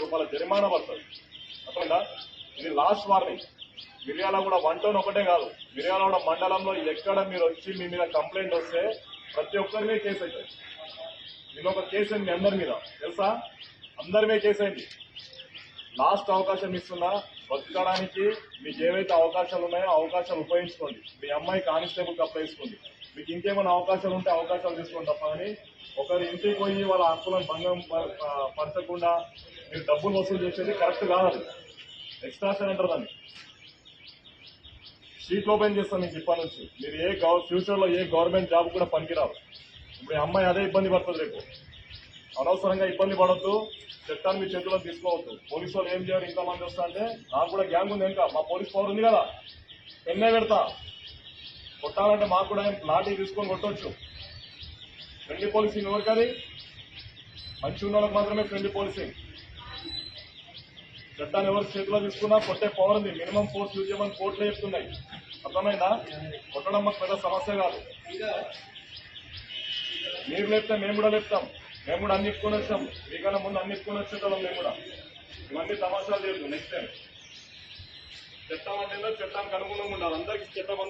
రూపాయల జరిమానా పడుతుంది. అర్థమైందా? ఇది లాస్ట్ వార్నింగ్ మిర్యాల కూడా వన్ టౌన్ ఒకటే కాదు. మిర్యాల కూడా మండలంలో ఎక్కడ మీరు వచ్చి మీ మీద కంప్లైంట్ వస్తే ప్రతి ఒక్కరి మీద కేసు అవుతుంది. నేను ఒక కేసు అయింది మీ అందరి మీద. తెలుసా? అందరి మీద కేసు అయింది. లాస్ట్ అవకాశం ఇస్తున్నా బతకడానికి మీకు ఏవైతే అవకాశాలు ఉన్నాయో అవకాశాలు ఉపయోగించుకోండి. మీ అమ్మాయి కానిస్టేబుల్ అప్లై మీకు ఇంకేమైనా అవకాశాలు ఉంటే అవకాశాలు తీసుకోండి తప్ప కానీ ఒకరి ఇంటికి పోయి వాళ్ళ హక్కులను భంగం పరచకుండా మీరు డబ్బులు వసూలు చేసేది కరెక్ట్ కాదు. ఎక్స్ట్రాషన్ అంటారు దాన్ని. షీట్ ఓపెన్ చేస్తాను మీకు ఇప్పటి నుంచి. మీరు ఏ ఫ్యూచర్లో ఏ గవర్నమెంట్ జాబ్ కూడా పనికిరారు ఇప్పుడు ఈ అమ్మాయి అదే ఇబ్బంది పడుతుంది రేపు. అనవసరంగా ఇబ్బంది పడద్దు. చట్టాన్ని మీ చేతిలో తీసుకోవద్దు. పోలీసు వాళ్ళు ఏం చేయరు? ఇంతమంది వస్తా అంటే నాకు కూడా గ్యాంగ్ ఉంది ఇంకా మా పోలీస్ పవర్ ఉంది కదా. ఎన్నే పెడతా. కొట్టాలంటే మాకు కూడా లాఠీ తీసుకొని కొట్టొచ్చు. ఫ్రెండ్లీ పోలీసింగ్ ఎవరికది? మంచి ఉన్న వాళ్ళకి మాత్రమే ఫ్రెండ్లీ పోలీసింగ్ చట్టాన్ని ఎవరు చేతిలో తీసుకున్నా కొట్టే పవర్ ఉంది. మినిమం ఫోర్స్ యూజ్ చేయమని కోర్టులో చెప్తున్నాయి. అర్థమైందా? కొట్టడం మాకు పెద్ద సమస్య కాదు. మీరు లేపితే మేము కూడా లేపుతాం. మేము కూడా అన్ని వచ్చాం. మీకన్నా ముందు అన్ని ఇప్పుకొని వచ్చేటోళ్ళం మేము కూడా. ఇవన్నీ తమాషాలు లేదు నెక్స్ట్ టైం చట్టం అంటే చట్టానికి అనుగుణంగా ఉండాలి. అందరికీ చట్టం